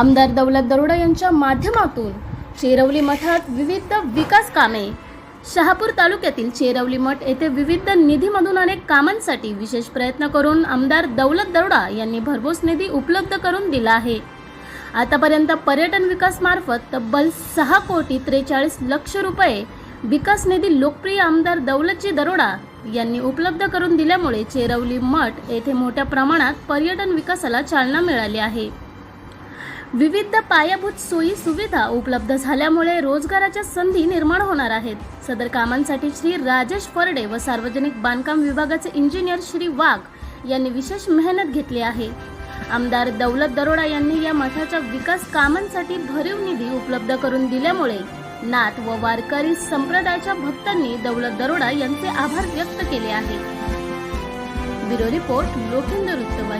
आमदार दौलत दरोडा यांच्या माध्यमातून चेरवली मठात विविध विकास कामे. शहापूर तालुक्यातील चेरवली मठ येथे विविध निधीमधून अनेक कामांसाठी विशेष प्रयत्न करून आमदार दौलत दरोडा यांनी भरघोस निधी उपलब्ध करून दिला आहे. आतापर्यंत पर्यटन विकास मार्फत तब्बल सहा कोटी त्रेचाळीस लक्ष रुपये विकास निधी लोकप्रिय आमदार दौलतजी दरोडा यांनी उपलब्ध करून दिल्यामुळे चेरवली मठ येथे मोठ्या प्रमाणात पर्यटन विकासाला चालना मिळाली आहे. विविध पायाभूत सोयी सुविधा उपलब्ध झाल्यामुळे रोजगाराच्या संधी निर्माण होणार आहेत. सदर कामांसाठी श्री राजेश फरडे व सार्वजनिक बांधकाम विभागाचे इंजिनियर श्री वाघ यांनी विशेष मेहनत घेतली आहे. आमदार दौलत दरोडा यांनी या मठाच्या विकास कामांसाठी भरीव निधी उपलब्ध करून दिल्यामुळे नाथ व वारकरी संप्रदायाच्या भक्तांनी दौलत दरोडा यांचे आभार व्यक्त केले आहे. ब्युरो रिपोर्ट लोखंड वृत्तवाहिनी.